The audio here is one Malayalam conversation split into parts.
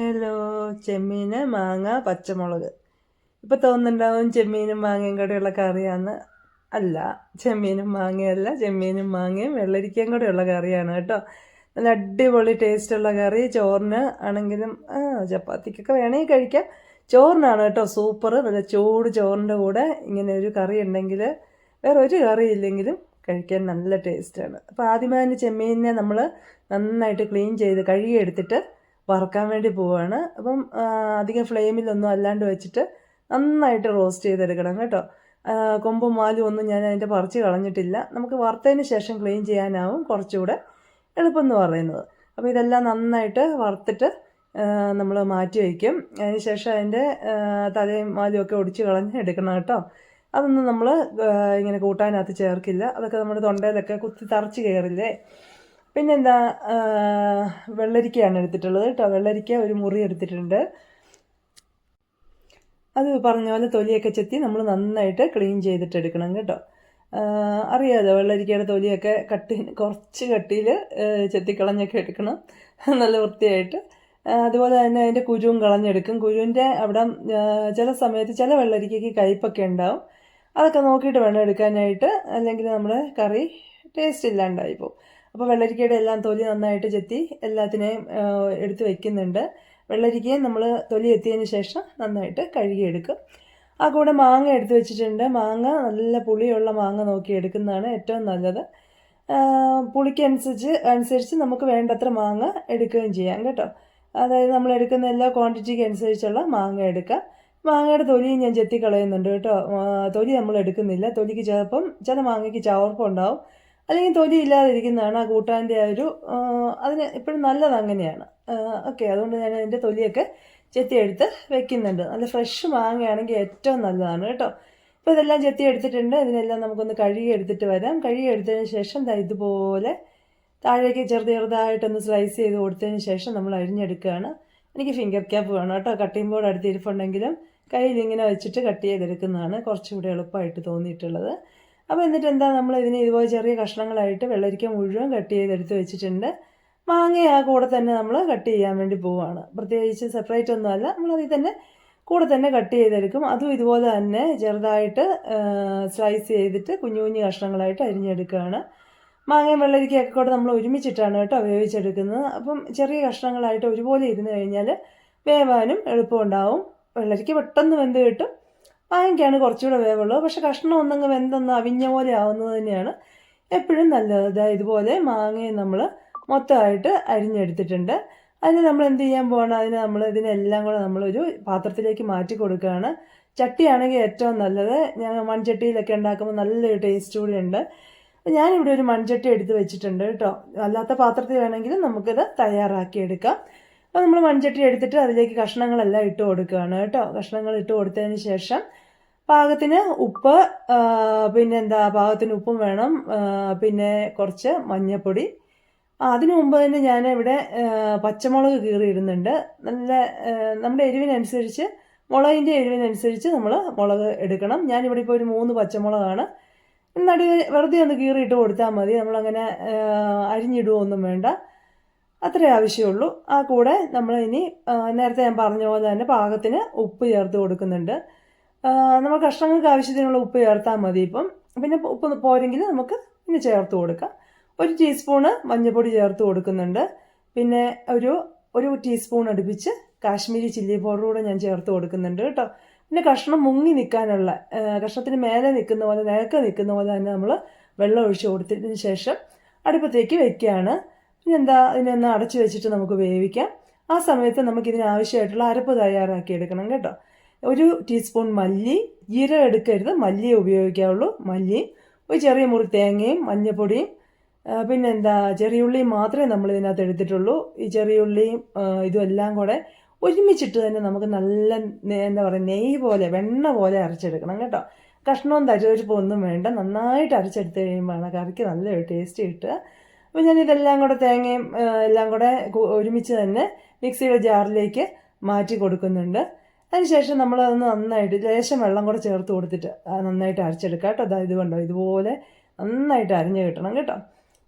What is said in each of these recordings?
ഹലോ ചെമ്മീൻ മാങ്ങ പച്ചമുളക്. ഇപ്പം തോന്നുന്നുണ്ടാവും ചെമ്മീനും മാങ്ങയും കൂടെയുള്ള കറിയാന്ന് അല്ല ചെമ്മീനും മാങ്ങയല്ല ചെമ്മീനും മാങ്ങയും വെള്ളരിക്കയും കൂടെയുള്ള കറിയാണ് കേട്ടോ. നല്ല അടിപൊളി ടേസ്റ്റുള്ള കറി. ചോറിന് ആണെങ്കിലും ചപ്പാത്തിക്കൊക്കെ വേണമെങ്കിൽ കഴിക്കാം. ചോറിനാണ് കേട്ടോ സൂപ്പർ നല്ല ചൂട് ചോറിന്റെ കൂടെ ഇങ്ങനെ ഒരു കറി ഉണ്ടെങ്കിൽ വേറെ ഒരു കറി ഇല്ലെങ്കിലും കഴിക്കാൻ നല്ല ടേസ്റ്റാണ്. അപ്പോൾ ആദ്യമായി തന്നെ ചെമ്മീനിനെ നമ്മൾ നന്നായിട്ട് ക്ലീൻ ചെയ്ത് കഴുകിയെടുത്തിട്ട് വറുക്കാൻ വേണ്ടി പോവുകയാണ് അപ്പം അധികം ഫ്ലെയിമിലൊന്നും അല്ലാണ്ട് വെച്ചിട്ട് നന്നായിട്ട് റോസ്റ്റ് ചെയ്തെടുക്കണം കേട്ടോ. കൊമ്പും മാലും ഒന്നും ഞാൻ അതിന്റെ പറിച്ച് കളഞ്ഞിട്ടില്ല. നമുക്ക് വറുത്തതിന് ശേഷം ക്ലീൻ ചെയ്യാനാവും കുറച്ചുകൂടെ എളുപ്പം എന്ന് പറയുന്നത്. അപ്പോൾ ഇതെല്ലാം നന്നായിട്ട് വറുത്തിട്ട് നമ്മൾ മാറ്റി വയ്ക്കും. അതിന് ശേഷം അതിന്റെ തലയും മാലും ഒക്കെ ഒടിച്ച് കളഞ്ഞ് എടുക്കണം കേട്ടോ. അതൊന്നും നമ്മൾ ഇങ്ങനെ കൂട്ടാനകത്ത് ചേർക്കില്ല. അതൊക്കെ നമ്മുടെ തൊണ്ടയിലൊക്കെ കുത്തി തറച്ച് കയറില്ലേ? പിന്നെന്താ വെള്ളരിക്കയാണ് എടുത്തിട്ടുള്ളത് കേട്ടോ. വെള്ളരിക്ക ഒരു മുറി എടുത്തിട്ടുണ്ട്. അത് പറഞ്ഞ പോലെ തൊലിയൊക്കെ ചെത്തി നമ്മൾ നന്നായിട്ട് ക്ലീൻ ചെയ്തിട്ട് എടുക്കണം കേട്ടോ അറിയാതെ വെള്ളരിക്കയുടെ തൊലിയൊക്കെ കട്ടി കുറച്ച് കട്ടിയിൽ ചെത്തിക്കളഞ്ഞൊക്കെ എടുക്കണം. നല്ല വൃത്തിയായിട്ട്. അതുപോലെ തന്നെ അതിന്റെ കുരുവും കളഞ്ഞെടുക്കും. കുരുവിന്റെ അവിടെ ചില സമയത്ത് ചില വെള്ളരിക്കയ്ക്ക് കയ്പൊക്കെ ഉണ്ടാവും. അതൊക്കെ നോക്കിയിട്ട് വേണം എടുക്കാനായിട്ട്. അല്ലെങ്കിൽ നമ്മുടെ കറി ടേസ്റ്റ് ഇല്ലാണ്ടായി പോകും. അപ്പോൾ വെള്ളരിക്കയുടെ എല്ലാം തൊലി നന്നായിട്ട് ചെത്തി എല്ലാത്തിനെയും എടുത്ത് വയ്ക്കുന്നുണ്ട് വെള്ളരിക്കയും നമ്മൾ തൊലി എത്തിയതിന് ശേഷം നന്നായിട്ട് കഴുകിയെടുക്കും. ആ കൂടെ മാങ്ങ എടുത്ത് വെച്ചിട്ടുണ്ട്. മാങ്ങ നല്ല പുളിയുള്ള മാങ്ങ നോക്കി എടുക്കുന്നതാണ് ഏറ്റവും നല്ലത്. പുളിക്കനുസരിച്ച് അനുസരിച്ച് നമുക്ക് വേണ്ടത്ര മാങ്ങ എടുക്കുകയും ചെയ്യാം കേട്ടോ. അതായത് നമ്മൾ എടുക്കുന്ന എല്ലാ ക്വാണ്ടിറ്റിക്ക് അനുസരിച്ചുള്ള മാങ്ങ എടുക്കുക മാങ്ങയുടെ തൊലി ഞാൻ ചെത്തി കളയുന്നുണ്ട് കേട്ടോ തൊലി നമ്മൾ എടുക്കുന്നില്ല. തൊലിക്ക് ചിലപ്പം ചില മാങ്ങയ്ക്ക് ചവർപ്പം ഉണ്ടാവും അല്ലെങ്കിൽ തൊലി ഇല്ലാതിരിക്കുന്നതാണ് ആ കൂട്ടാന്റെ ആ ഒരു അതിന് ഇപ്പോഴും നല്ലത് അങ്ങനെയാണ്. ഓക്കെ അതുകൊണ്ട് ഞാൻ അതിന്റെ തൊലിയൊക്കെ ചെത്തിയെടുത്ത് വെക്കുന്നുണ്ട്. നല്ല ഫ്രഷ് മാങ്ങയാണെങ്കിൽ ഏറ്റവും നല്ലതാണ് കേട്ടോ. ഇപ്പോൾ ഇതെല്ലാം ചെത്തി എടുത്തിട്ടുണ്ട് ഇതിനെല്ലാം നമുക്കൊന്ന് കഴുകി എടുത്തിട്ട് വരാം. കഴുകി എടുത്തതിന് ശേഷം ഇതുപോലെ താഴേക്ക് ചെറുത് ചെറുതായിട്ടൊന്ന് സ്ലൈസ് ചെയ്ത് കൊടുത്തതിന് ശേഷം നമ്മൾ അരിഞ്ഞെടുക്കുകയാണ്. എനിക്ക് ഫിംഗർ ക്യാപ്പ് വേണം കേട്ടോ. കട്ടിംഗ് ബോർഡ് അടുത്ത് ഇരിപ്പുണ്ടെങ്കിലും കയ്യിൽ ഇങ്ങനെ വെച്ചിട്ട് കട്ട് ചെയ്തെടുക്കുന്നതാണ് കുറച്ചുകൂടി എളുപ്പമായിട്ട് തോന്നിയിട്ടുള്ളത്. അപ്പോൾ എന്നിട്ട് എന്താ നമ്മൾ ഇതിനെ ഇതുപോലെ ചെറിയ കഷ്ണങ്ങളായിട്ട് വെള്ളരിക്ക മുഴുവൻ കട്ട് ചെയ്തെടുത്ത് വെച്ചിട്ടുണ്ട്. മാങ്ങ ആ കൂടെ തന്നെ നമ്മൾ കട്ട് ചെയ്യാൻ വേണ്ടി പോവുകയാണ് പ്രത്യേകിച്ച് സെപ്പറേറ്റ് ഒന്നുമല്ല നമ്മളതിൽ തന്നെ കൂടെ തന്നെ കട്ട് ചെയ്തെടുക്കും. അതും ഇതുപോലെ തന്നെ ചെറുതായിട്ട് സ്ലൈസ് ചെയ്തിട്ട് കുഞ്ഞു കുഞ്ഞു കഷ്ണങ്ങളായിട്ട് അരിഞ്ഞെടുക്കുകയാണ്. മാങ്ങയും വെള്ളരിക്കയൊക്കെ കൂടെ നമ്മൾ ഒരുമിച്ചിട്ടാണ് കേട്ടോ വേവിച്ചെടുക്കുന്നത്. അപ്പം ചെറിയ കഷ്ണങ്ങളായിട്ട് ഒരുപോലെ ഇരുന്ന് കഴിഞ്ഞാൽ വേവാനും എളുപ്പമുണ്ടാവും. വെള്ളരിക്ക പെട്ടെന്ന് വെന്ത് കിട്ടും. മാങ്ങയ്ക്കാണ് കുറച്ചുകൂടെ വേവുള്ളൂ. പക്ഷെ കഷ്ണം ഒന്നങ്ങ് വെന്തൊന്ന് അവിഞ്ഞ പോലെ ആവുന്നത് തന്നെയാണ്. എപ്പോഴും നല്ലത്. ഇതുപോലെ മാങ്ങയും നമ്മൾ മൊത്തമായിട്ട് അരിഞ്ഞെടുത്തിട്ടുണ്ട്. അതിന് നമ്മൾ എന്ത് ചെയ്യാൻ പോകണം അതിന് നമ്മൾ ഇതിനെല്ലാം കൂടെ നമ്മളൊരു പാത്രത്തിലേക്ക് മാറ്റി കൊടുക്കുകയാണ്. ചട്ടിയാണെങ്കിൽ ഏറ്റവും നല്ലത്. ഞാൻ മൺചട്ടിയിലൊക്കെ ഉണ്ടാക്കുമ്പോൾ നല്ലൊരു ടേസ്റ്റ് കൂടി ഉണ്ട്. ഞാനിവിടെ ഒരു മൺചട്ടി എടുത്ത് വെച്ചിട്ടുണ്ട് കേട്ടോ. അല്ലാത്ത പാത്രത്തിൽ വേണമെങ്കിൽ നമുക്കിത് തയ്യാറാക്കി എടുക്കാം. അപ്പോൾ നമ്മൾ മൺചട്ടി എടുത്തിട്ട് അതിലേക്ക് കഷ്ണങ്ങളെല്ലാം ഇട്ട് കൊടുക്കുകയാണ് കേട്ടോ. കഷ്ണങ്ങൾ ഇട്ട് കൊടുത്തതിന് ശേഷം പാകത്തിന് ഉപ്പ് പിന്നെ എന്താ പാകത്തിന് ഉപ്പും വേണം. പിന്നെ കുറച്ച് മഞ്ഞൾപ്പൊടി അതിനു മുമ്പ് തന്നെ ഞാൻ ഇവിടെ പച്ചമുളക് കീറിയിടുന്നുണ്ട്. നല്ല നമ്മുടെ എരിവിനനുസരിച്ച് മുളകിന്റെ എരിവിനനുസരിച്ച് നമ്മൾ മുളക് എടുക്കണം. ഞാനിവിടെ ഇപ്പോൾ ഒരു മൂന്ന് പച്ചമുളകാണ്. നടി വെറുതെ ഒന്ന് കീറിയിട്ട് കൊടുത്താൽ മതി. നമ്മളങ്ങനെ അരിഞ്ഞിടുകയൊന്നും വേണ്ട. അത്രേ ആവശ്യമുള്ളൂ. ആ കൂടെ നമ്മൾ ഇനി നേരത്തെ ഞാൻ പറഞ്ഞ പോലെ തന്നെ പാകത്തിന് ഉപ്പ് ചേർത്ത് കൊടുക്കുന്നുണ്ട്. നമ്മൾ കഷ്ണങ്ങൾക്ക് ആവശ്യത്തിനുള്ള ഉപ്പ് ചേർത്താൽ മതി ഇപ്പം. പിന്നെ ഉപ്പ് പോരെങ്കിൽ നമുക്ക് പിന്നെ ചേർത്ത് കൊടുക്കാം. ഒരു ടീസ്പൂണ് മഞ്ഞൾപ്പൊടി ചേർത്ത് കൊടുക്കുന്നുണ്ട്. പിന്നെ ഒരു ഒരു ടീസ്പൂൺ അടുപ്പിച്ച് കാശ്മീരി ചില്ലി പൗഡർ കൂടെ ഞാൻ ചേർത്ത് കൊടുക്കുന്നുണ്ട് കേട്ടോ. പിന്നെ കഷ്ണം മുങ്ങി നിൽക്കാനുള്ള കഷ്ണത്തിന് മേലെ നിൽക്കുന്ന പോലെ നിരക്ക് നിൽക്കുന്ന പോലെ തന്നെ നമ്മൾ വെള്ളം ഒഴിച്ച് കൊടുത്തതിന് ശേഷം അടുപ്പത്തേക്ക് വെക്കുകയാണ്. പിന്നെ എന്താ ഇതിനൊന്ന് അടച്ചു വെച്ചിട്ട് നമുക്ക് വേവിക്കാം. ആ സമയത്ത് നമുക്ക് ഇതിന് ആവശ്യമായിട്ടുള്ള അരപ്പ് തയ്യാറാക്കി എടുക്കണം കേട്ടോ. ഒരു ടീസ്പൂൺ മല്ലി ജീരകം എടുക്കരുത്. മല്ലിയേ ഉപയോഗിക്കാവുള്ളൂ. മല്ലി ഒരു ചെറിയ മുറി തേങ്ങയും മഞ്ഞൾപ്പൊടിയും പിന്നെന്താ ചെറിയുള്ളിയും മാത്രമേ നമ്മൾ ഇതിനകത്ത് എടുത്തിട്ടുള്ളൂ. ഈ ചെറിയുള്ളിയും ഉള്ളിയും എല്ലാം കൂടെ ഒരുമിച്ചിട്ട് തന്നെ നമുക്ക് നല്ല എന്താ പറയുക നെയ്യ് പോലെ വെണ്ണ പോലെ അരച്ചെടുക്കണം കേട്ടോ. കഷ്ണവും തരിവരിപ്പും ഒന്നും വേണ്ട. നന്നായിട്ട് അരച്ചെടുത്ത് കഴിയുമ്പോഴാണ് കറിക്ക് നല്ലൊരു ടേസ്റ്റ് കിട്ടുക. അപ്പോൾ ഞാൻ ഇതെല്ലാം കൂടെ തേങ്ങയും എല്ലാം കൂടെ ഒരുമിച്ച് തന്നെ മിക്സിയുടെ ജാറിലേക്ക് മാറ്റി കൊടുക്കുന്നുണ്ട്. അതിനുശേഷം നമ്മളതൊന്ന് നന്നായിട്ട് ലേശം വെള്ളം കൂടെ ചേർത്ത് കൊടുത്തിട്ട് നന്നായിട്ട് അരച്ചെടുക്കുക കേട്ടോ. അതായത് കണ്ടോ? ഇതുപോലെ നന്നായിട്ട് അരിഞ്ഞ് കിട്ടണം കേട്ടോ.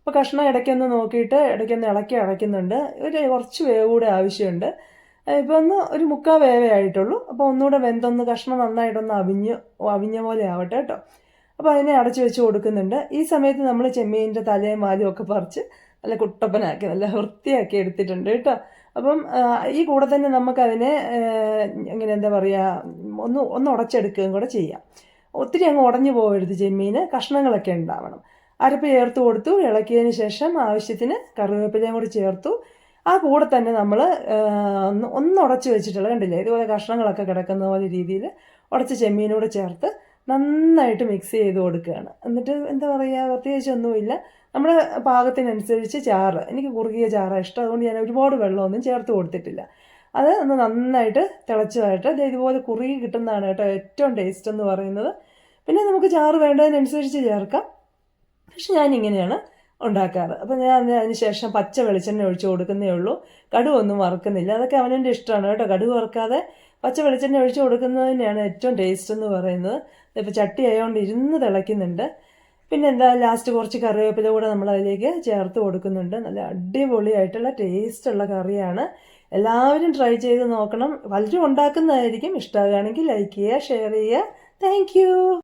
അപ്പോൾ കഷ്ണം ഇടയ്ക്കൊന്ന് നോക്കിയിട്ട് ഇടയ്ക്കൊന്ന് ഇളക്കി അടയ്ക്കുന്നുണ്ട് ഒരു കുറച്ച് വേവ് കൂടെ ആവശ്യമുണ്ട്. ഇപ്പോൾ ഒന്ന് ഒരു മുക്കാൽ വേവേ ആയിട്ടുള്ളൂ. അപ്പോൾ ഒന്നുകൂടെ വെന്തൊന്ന് കഷ്ണം നന്നായിട്ടൊന്ന് അവിഞ്ഞ് അവിഞ്ഞ പോലെ ആവട്ടെ കേട്ടോ. അപ്പോൾ അതിനെ അടച്ചു വെച്ച് കൊടുക്കുന്നുണ്ട്. ഈ സമയത്ത് നമ്മൾ ചെമ്മീന്റെ തലയും വാലും ഒക്കെ പറിച്ച് നല്ല കുട്ടപ്പനാക്കി നല്ല വൃത്തിയാക്കി എടുത്തിട്ടുണ്ട് കേട്ടോ. അപ്പം ഈ കൂടെ തന്നെ നമുക്കതിനെ ഇങ്ങനെ എന്താ പറയുക ഒന്ന് ഒന്ന് ഉടച്ചെടുക്കുകയും കൂടെ ചെയ്യാം. ഒത്തിരി അങ്ങ് ഉടഞ്ഞു പോകരുത് ചെമ്മീൻ കഷ്ണങ്ങളൊക്കെ ഉണ്ടാവണം. അരപ്പ് ചേർത്ത് കൊടുത്തു ഇളക്കിയതിന് ശേഷം ആവശ്യത്തിന് കറിവേപ്പിലയും കൂടി ചേർത്തു. ആ കൂടെ തന്നെ നമ്മൾ ഒന്ന് ഒന്ന് ഉടച്ച് വെച്ചിട്ടുള്ള കണ്ടില്ലേ ഇതുപോലെ കഷ്ണങ്ങളൊക്കെ കിടക്കുന്ന പോലെ രീതിയിൽ ഉടച്ച് ചെമ്മീനൂടെ ചേർത്ത് നന്നായിട്ട് മിക്സ് ചെയ്ത് കൊടുക്കുകയാണ്. എന്നിട്ട് എന്താ പറയുക പ്രത്യേകിച്ചൊന്നുമില്ല നമ്മുടെ പാകത്തിനനുസരിച്ച് ചാറ്. എനിക്ക് കുറുകിയ ചാറാണ് ഇഷ്ടം. അതുകൊണ്ട് ഞാൻ ഒരുപാട് വെള്ളമൊന്നും ചേർത്ത് കൊടുത്തിട്ടില്ല. അത് ഒന്ന് നന്നായിട്ട് തിളച്ചതായിട്ട് ഇതുപോലെ കുറുകി കിട്ടുന്നതാണ് കേട്ടോ ഏറ്റവും ടേസ്റ്റ് എന്ന് പറയുന്നത്. പിന്നെ നമുക്ക് ചാറ് വേണ്ടതിനനുസരിച്ച് ചേർക്കാം. പക്ഷെ ഞാൻ ഇങ്ങനെയാണ് ഉണ്ടാക്കാറ്. അപ്പം ഞാൻ അതിന് ശേഷം പച്ച വെളിച്ചെണ്ണ ഒഴിച്ച് കൊടുക്കുന്നേ ഉള്ളൂ. കടുവ ഒന്നും വറുക്കുന്നില്ല. അതൊക്കെ അവനവന്റെ ഇഷ്ടമാണ് കേട്ടോ. കടുവ് വറുക്കാതെ പച്ച വെളിച്ചെണ്ണ ഒഴിച്ച് കൊടുക്കുന്നത് തന്നെയാണ് ഏറ്റവും ടേസ്റ്റ് എന്ന് പറയുന്നത്. ഇപ്പോൾ ചട്ടി ആയതുകൊണ്ട് ഇരുന്ന് തിളയ്ക്കുന്നുണ്ട്. പിന്നെ എന്താ ലാസ്റ്റ് കുറച്ച് കറിവേപ്പില കൂടെ നമ്മൾ അതിലേക്ക് ചേർത്ത് കൊടുക്കുന്നുണ്ട്. നല്ല അടിപൊളിയായിട്ടുള്ള ടേസ്റ്റുള്ള കറിയാണ്. എല്ലാവരും ട്രൈ ചെയ്ത് നോക്കണം. പലരും ഉണ്ടാക്കുന്നതായിരിക്കും. ഇഷ്ടമാകുകയാണെങ്കിൽ ലൈക്ക് ചെയ്യുക ഷെയർ ചെയ്യുക. താങ്ക്